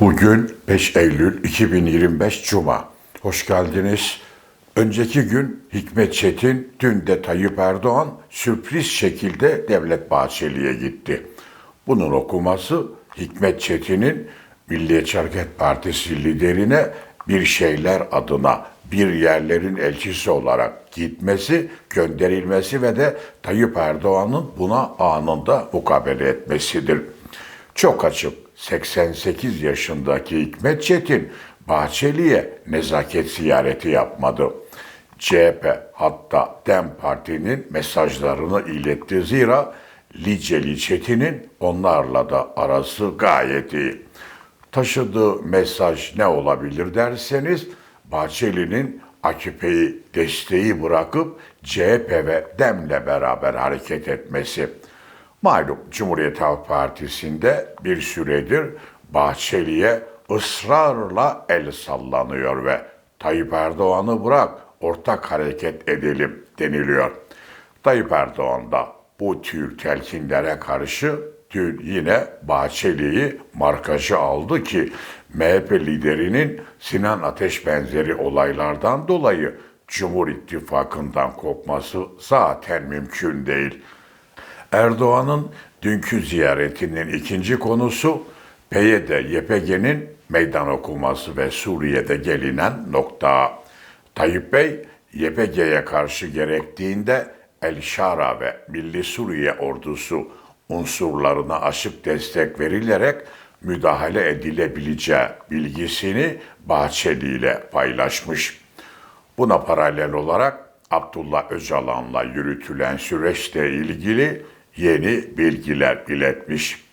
Bugün 5 Eylül 2025 Cuma. Hoş geldiniz. Önceki gün Hikmet Çetin, dün de Tayyip Erdoğan sürpriz şekilde Devlet Bahçeli'ye gitti. Bunun okuması Hikmet Çetin'in Milliyetçi Hareket Partisi liderine bir şeyler adına bir yerlerin elçisi olarak gitmesi, gönderilmesi ve de Tayyip Erdoğan'ın buna anında mukabele etmesidir. Çok açık 88 yaşındaki Hikmet Çetin Bahçeli'ye nezaket ziyareti yapmadı. CHP hatta DEM Parti'nin mesajlarını iletti zira Liceli Çetin'in onlarla da arası gayet iyi. Taşıdığı mesaj ne olabilir derseniz Bahçeli'nin AKP'yi desteği bırakıp CHP ve DEM'le beraber hareket etmesi. Malum Cumhuriyet Halk Partisi'nde bir süredir Bahçeli'ye ısrarla el sallanıyor ve Tayyip Erdoğan'ı bırak ortak hareket edelim deniliyor. Tayyip Erdoğan da bu tür telkinlere karşı dün yine Bahçeli'yi markajı aldı ki MHP liderinin Sinan Ateş benzeri olaylardan dolayı Cumhur İttifakı'ndan kopması zaten mümkün değil. Erdoğan'ın dünkü ziyaretinin ikinci konusu PYD, YPG'nin meydan okuması ve Suriye'de gelinen nokta. Tayyip Bey, YPG'ye karşı gerektiğinde El Şara ve Milli Suriye ordusu unsurlarına açık destek verilerek müdahale edilebileceği bilgisini Bahçeli ile paylaşmış. Buna paralel olarak Abdullah Öcalan'la yürütülen süreçle ilgili yeni bilgiler iletmiş.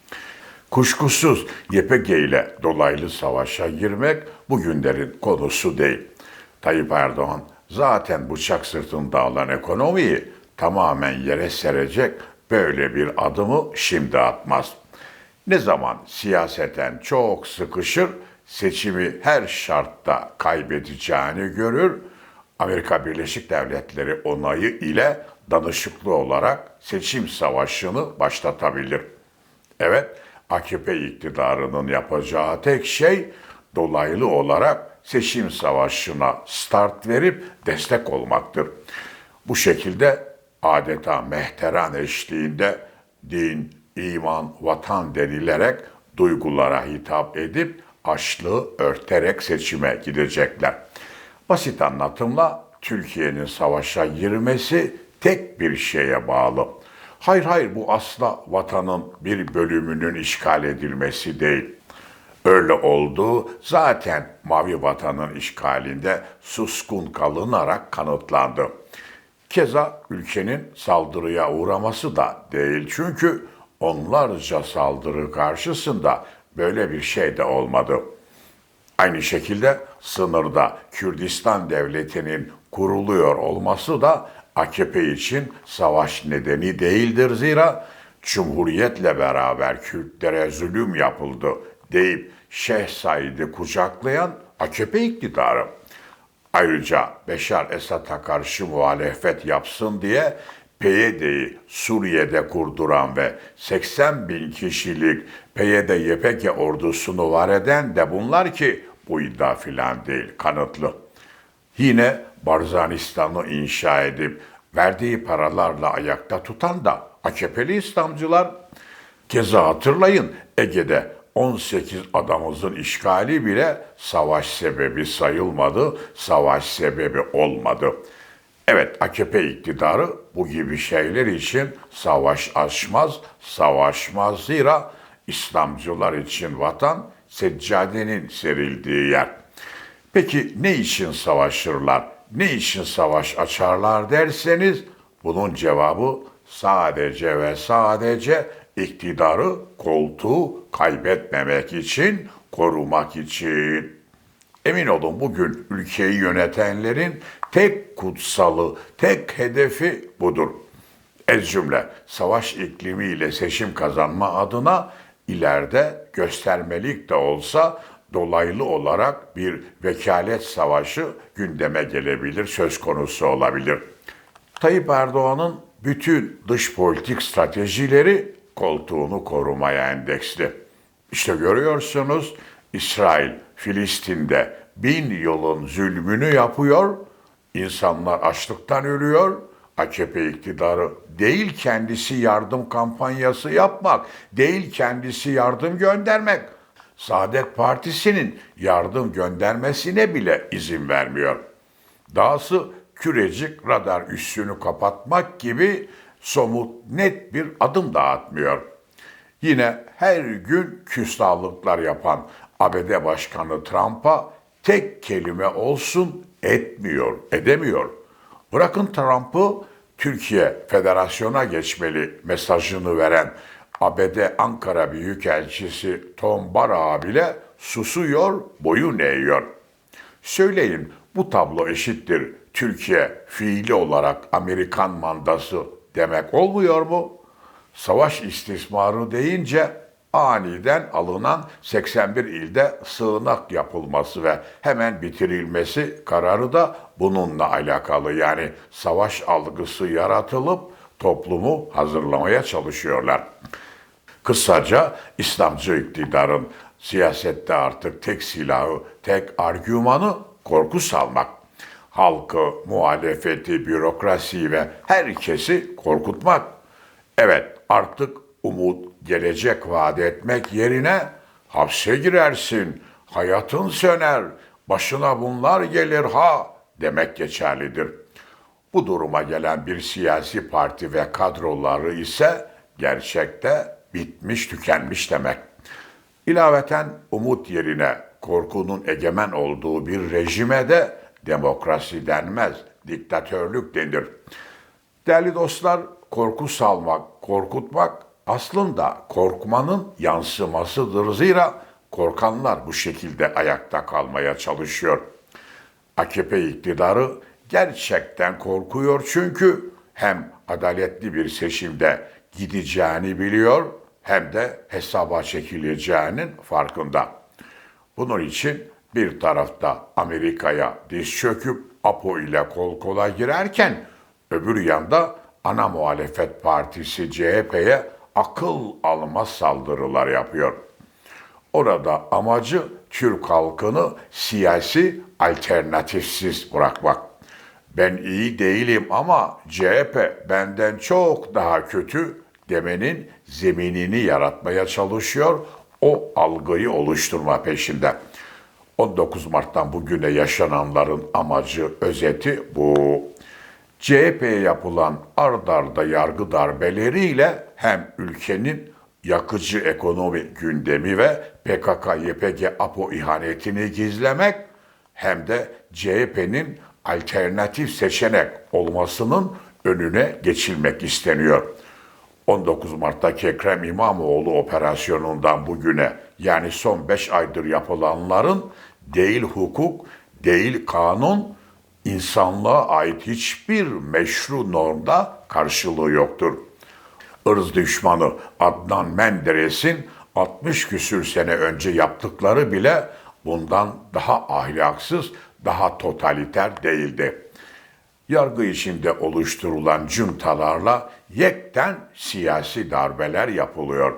Kuşkusuz YPG ile dolaylı savaşa girmek bugünlerin konusu değil. Tayyip Erdoğan zaten bıçak sırtında alan ekonomiyi tamamen yere serecek böyle bir adımı şimdi atmaz. Ne zaman siyaseten çok sıkışır, seçimi her şartta kaybedeceğini görür, Amerika Birleşik Devletleri onayı ile danışıklı olarak seçim savaşını başlatabilir. Evet, AKP iktidarının yapacağı tek şey dolaylı olarak seçim savaşına start verip destek olmaktır. Bu şekilde adeta mehteran eşliğinde din, iman, vatan denilerek duygulara hitap edip açlığı örterek seçime gidecekler. Basit anlatımla Türkiye'nin savaşa girmesi tek bir şeye bağlı. Hayır hayır bu asla vatanın bir bölümünün işgal edilmesi değil. Öyle olduğu zaten Mavi Vatan'ın işgalinde suskun kalınarak kanıtlandı. Keza ülkenin saldırıya uğraması da değil çünkü onlarca saldırı karşısında böyle bir şey de olmadı. Aynı şekilde sınırda Kürdistan devletinin kuruluyor olması da AKP için savaş nedeni değildir zira Cumhuriyetle beraber Kürtlere zulüm yapıldı deyip Şeyh Said'i kucaklayan AKP iktidarı. Ayrıca Beşar Esad'a karşı muhalefet yapsın diye PYD'yi Suriye'de kurduran ve 80 bin kişilik PYD-YPG ordusunu var eden de bunlar ki bu iddia filan değil, kanıtlı. Yine Barzanistan'ı inşa edip verdiği paralarla ayakta tutan da AKP'li İslamcılar. Keza hatırlayın Ege'de 18 adamımızın işgali bile savaş sebebi sayılmadı, savaş sebebi olmadı. Evet AKP iktidarı bu gibi şeyler için savaş açmaz, savaşmaz zira İslamcılar için vatan seccadenin serildiği yer. Peki ne için savaşırlar? Ne için savaş açarlar derseniz bunun cevabı sadece ve sadece iktidarı, koltuğu kaybetmemek için, korumak için. Emin olun bugün ülkeyi yönetenlerin tek kutsalı, tek hedefi budur. Ez cümle savaş iklimiyle seçim kazanma adına ileride göstermelik de olsa dolaylı olarak bir vekalet savaşı gündeme gelebilir, söz konusu olabilir. Tayyip Erdoğan'ın bütün dış politik stratejileri koltuğunu korumaya endeksli. İşte görüyorsunuz İsrail Filistin'de bin yılın zulmünü yapıyor, insanlar açlıktan ölüyor, AKP iktidarı değil kendisi yardım kampanyası yapmak, değil kendisi yardım göndermek. Saadet Partisi'nin yardım göndermesine bile izin vermiyor. Dahası kürecik radar üssünü kapatmak gibi somut net bir adım da atmıyor. Yine her gün küstahlıklar yapan ABD Başkanı Trump'a tek kelime olsun etmiyor, edemiyor. Bırakın Trump'ı Türkiye federasyona geçmeli mesajını veren ABD Ankara Büyükelçisi Tom Barra bile susuyor, boyun eğiyor. Söyleyin bu tablo eşittir Türkiye fiili olarak Amerikan mandası demek olmuyor mu? Savaş istismarı deyince aniden alınan 81 ilde sığınak yapılması ve hemen bitirilmesi kararı da bununla alakalı. Yani savaş algısı yaratılıp toplumu hazırlamaya çalışıyorlar. Kısaca İslamcı iktidarın siyasette artık tek silahı, tek argümanı korku salmak. Halkı, muhalefeti, bürokrasiyi ve herkesi korkutmak. Evet artık umut, gelecek vaat etmek yerine hapse girersin, hayatın söner, başına bunlar gelir ha demek geçerlidir. Bu duruma gelen bir siyasi parti ve kadroları ise gerçekte bitmiş, tükenmiş demek. İlaveten umut yerine korkunun egemen olduğu bir rejime de demokrasi denmez, diktatörlük denir. Değerli dostlar, korku salmak, korkutmak aslında korkmanın yansımasıdır. Zira korkanlar bu şekilde ayakta kalmaya çalışıyor. AKP iktidarı gerçekten korkuyor çünkü hem adaletli bir seçimde gideceğini biliyor hem de hesaba çekileceğinin farkında. Bunun için bir tarafta Amerika'ya diz çöküp APO ile kol kola girerken öbür yanda ana muhalefet partisi CHP'ye akıl almaz saldırılar yapıyor. Orada amacı Türk halkını siyasi alternatifsiz bırakmak. Ben iyi değilim ama CHP benden çok daha kötü demenin zeminini yaratmaya çalışıyor. O algıyı oluşturma peşinde. 19 Mart'tan bugüne yaşananların amacı, özeti bu. CHP'ye yapılan ard arda yargı darbeleriyle hem ülkenin yakıcı ekonomi gündemi ve PKK-YPG APO ihanetini gizlemek hem de CHP'nin alternatif seçenek olmasının önüne geçilmek isteniyor. 19 Mart'taki Ekrem İmamoğlu operasyonundan bugüne yani son 5 aydır yapılanların değil hukuk, değil kanun, insanlığa ait hiçbir meşru normda karşılığı yoktur. Irz düşmanı Adnan Menderes'in 60 küsür sene önce yaptıkları bile bundan daha ahlaksız, daha totaliter değildi. Yargı içinde oluşturulan cuntalarla yekten siyasi darbeler yapılıyor.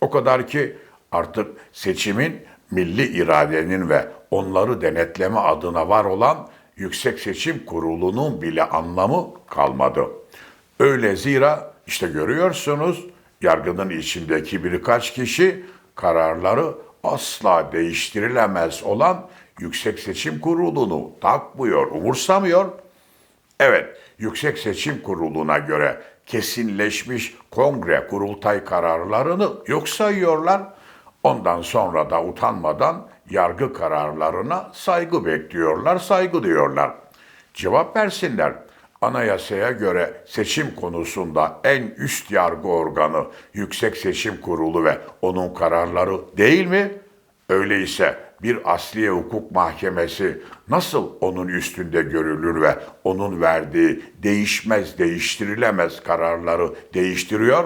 O kadar ki artık seçimin milli iradenin ve onları denetleme adına var olan Yüksek Seçim Kurulu'nun bile anlamı kalmadı. Öyle zira işte görüyorsunuz yargının içindeki birkaç kişi kararları asla değiştirilemez olan Yüksek Seçim Kurulu'nu takmıyor, umursamıyor. Evet, Yüksek Seçim Kurulu'na göre kesinleşmiş kongre kurultay kararlarını yok sayıyorlar. Ondan sonra da utanmadan yargı kararlarına saygı bekliyorlar, saygı diyorlar. Cevap versinler. Anayasaya göre seçim konusunda en üst yargı organı Yüksek Seçim Kurulu ve onun kararları değil mi? Öyleyse bir asliye hukuk mahkemesi nasıl onun üstünde görülür ve onun verdiği değişmez, değiştirilemez kararları değiştiriyor?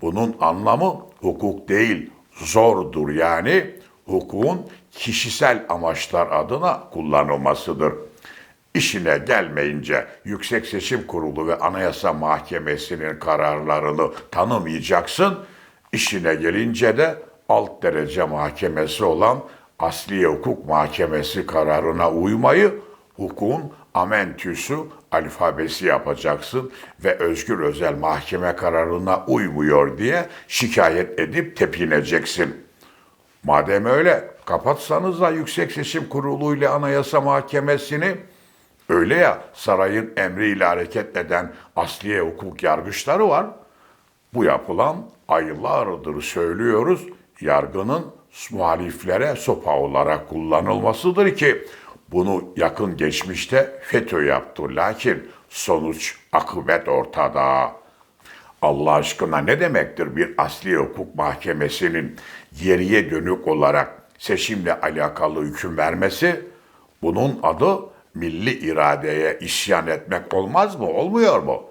Bunun anlamı hukuk değil, zordur yani hukukun kişisel amaçlar adına kullanılmasıdır. İşine gelmeyince Yüksek Seçim Kurulu ve Anayasa Mahkemesi'nin kararlarını tanımayacaksın. İşine gelince de alt derece mahkemesi olan Asliye Hukuk Mahkemesi kararına uymayı hukukun amentüsü alfabesi yapacaksın ve Özgür Özel mahkeme kararına uymuyor diye şikayet edip tepineceksin. Madem öyle kapatsanız da Yüksek Seçim Kurulu ile Anayasa Mahkemesi'ni öyle ya sarayın emriyle hareket eden asliye hukuk yargıçları var. Bu yapılan aylardır söylüyoruz yargının muhaliflere sopa olarak kullanılmasıdır ki bunu yakın geçmişte FETÖ yaptı. Lakin sonuç akıbet ortada. Allah aşkına ne demektir bir asli hukuk mahkemesinin geriye dönük olarak seçimle alakalı hüküm vermesi? Bunun adı milli iradeye isyan etmek olmaz mı? Olmuyor mu?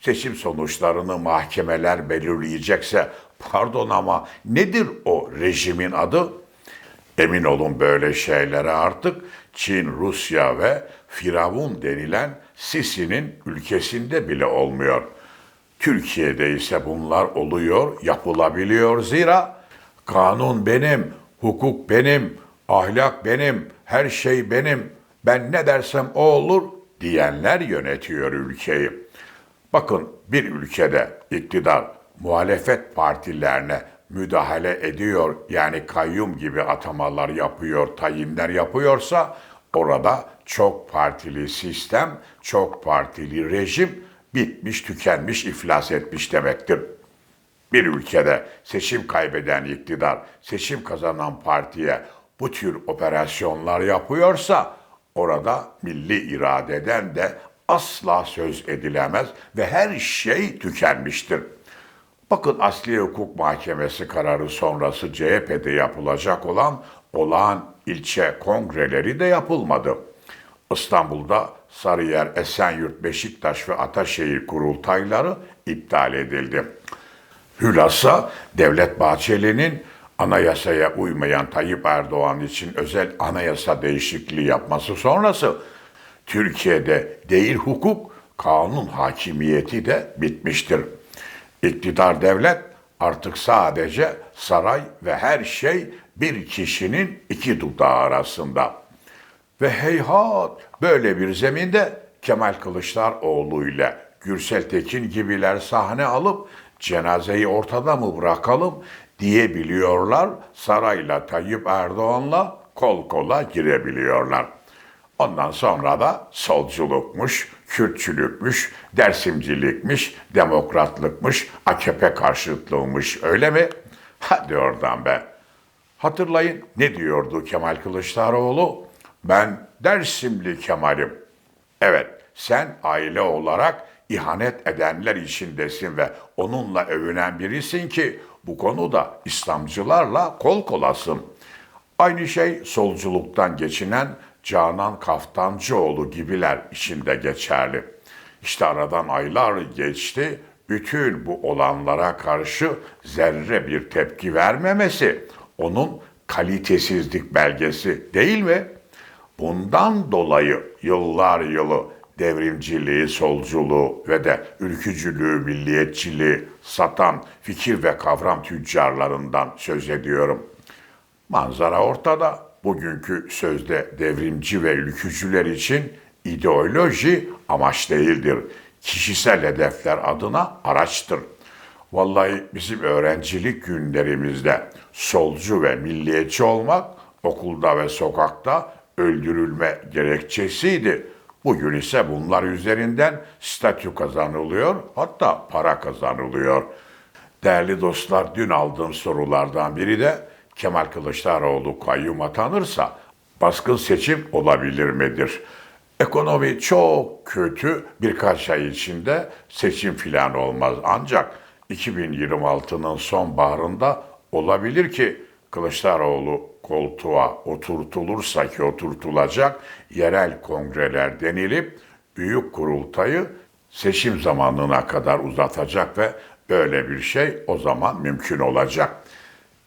Seçim sonuçlarını mahkemeler belirleyecekse pardon ama nedir o rejimin adı? Emin olun böyle şeylere artık Çin, Rusya ve Firavun denilen Sisi'nin ülkesinde bile olmuyor. Türkiye'de ise bunlar oluyor, yapılabiliyor zira kanun benim, hukuk benim, ahlak benim, her şey benim, ben ne dersem o olur diyenler yönetiyor ülkeyi. Bakın bir ülkede iktidar muhalefet partilerine müdahale ediyor yani kayyum gibi atamalar yapıyor, tayinler yapıyorsa orada çok partili sistem, çok partili rejim bitmiş, tükenmiş, iflas etmiş demektir. Bir ülkede seçim kaybeden iktidar, seçim kazanan partiye bu tür operasyonlar yapıyorsa orada milli iradeden de asla söz edilemez ve her şey tükenmiştir. Bakın Asliye Hukuk Mahkemesi kararı sonrası CHP'de yapılacak olan olağan ilçe kongreleri de yapılmadı. İstanbul'da Sarıyer, Esenyurt, Beşiktaş ve Ataşehir kurultayları iptal edildi. Hülasa Devlet Bahçeli'nin anayasaya uymayan Tayyip Erdoğan için özel anayasa değişikliği yapması sonrası Türkiye'de değil hukuk, kanun hakimiyeti de bitmiştir. İktidar devlet artık sadece saray ve her şey bir kişinin iki dudağı arasında. Ve heyhat böyle bir zeminde Kemal Kılıçdaroğlu ile Gürsel Tekin gibiler sahne alıp cenazeyi ortada mı bırakalım diyebiliyorlar. Sarayla Tayyip Erdoğan'la kol kola girebiliyorlar. Ondan sonra da solculukmuş, Kürtçülükmüş, Dersimcilikmiş, demokratlıkmış, AKP karşıtlığıymış öyle mi? Hadi oradan be. Hatırlayın ne diyordu Kemal Kılıçdaroğlu? Ben Dersimli Kemal'im. Evet, sen aile olarak ihanet edenler içindesin ve onunla övünen birisin ki bu konuda İslamcılarla kol kolasın. Aynı şey solculuktan geçinen Canan Kaftancıoğlu gibiler içinde geçerli. İşte aradan aylar geçti, bütün bu olanlara karşı zerre bir tepki vermemesi onun kalitesizlik belgesi değil mi? Bundan dolayı yıllar yılı devrimciliği, solculuğu ve de ülkücülüğü, milliyetçiliği satan fikir ve kavram tüccarlarından söz ediyorum. Manzara ortada. Bugünkü sözde devrimci ve ülkücüler için ideoloji amaç değildir. Kişisel hedefler adına araçtır. Vallahi bizim öğrencilik günlerimizde solcu ve milliyetçi olmak okulda ve sokakta öldürülme gerekçesiydi. Bugün ise bunlar üzerinden statü kazanılıyor, hatta para kazanılıyor. Değerli dostlar, dün aldığım sorulardan biri de Kemal Kılıçdaroğlu kayyum atanırsa baskın seçim olabilir midir? Ekonomi çok kötü, birkaç ay içinde seçim filan olmaz. Ancak 2026'nın sonbaharında olabilir ki Kılıçdaroğlu koltuğa oturtulursa ki oturtulacak yerel kongreler denilip büyük kurultayı seçim zamanına kadar uzatacak ve böyle bir şey o zaman mümkün olacak.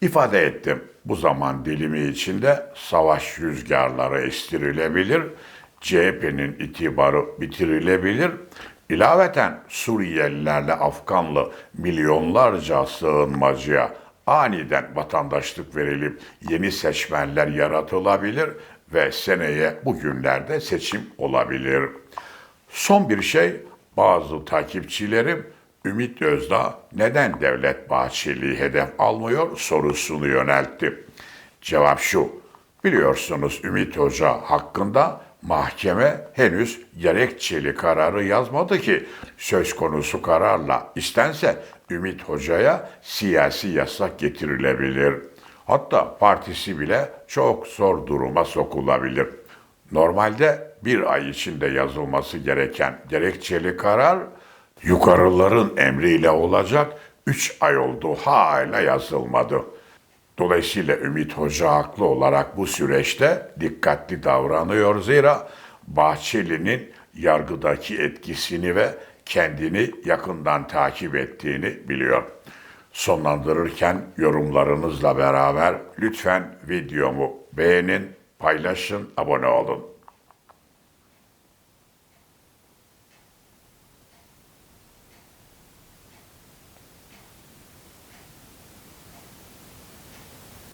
İfade ettim bu zaman dilimi içinde savaş rüzgarları estirilebilir, CHP'nin itibarı bitirilebilir, İlaveten Suriyelilerle Afganlı milyonlarca sığınmacıya aniden vatandaşlık verilip yeni seçmenler yaratılabilir ve seneye bugünlerde seçim olabilir. Son bir şey, bazı takipçilerim Ümit Özdağ neden Devlet Bahçeli'yi hedef almıyor sorusunu yöneltti. Cevap şu, biliyorsunuz Ümit Hoca hakkında mahkeme henüz gerekçeli kararı yazmadı ki söz konusu kararla istense Ümit Hoca'ya siyasi yasak getirilebilir. Hatta partisi bile çok zor duruma sokulabilir. Normalde bir ay içinde yazılması gereken gerekçeli karar yukarıların emriyle olacak 3 ay oldu hala yazılmadı. Dolayısıyla Ümit Hoca haklı olarak bu süreçte dikkatli davranıyor zira Bahçeli'nin yargıdaki etkisini ve kendini yakından takip ettiğini biliyor. Sonlandırırken yorumlarınızla beraber lütfen videomu beğenin, paylaşın, abone olun.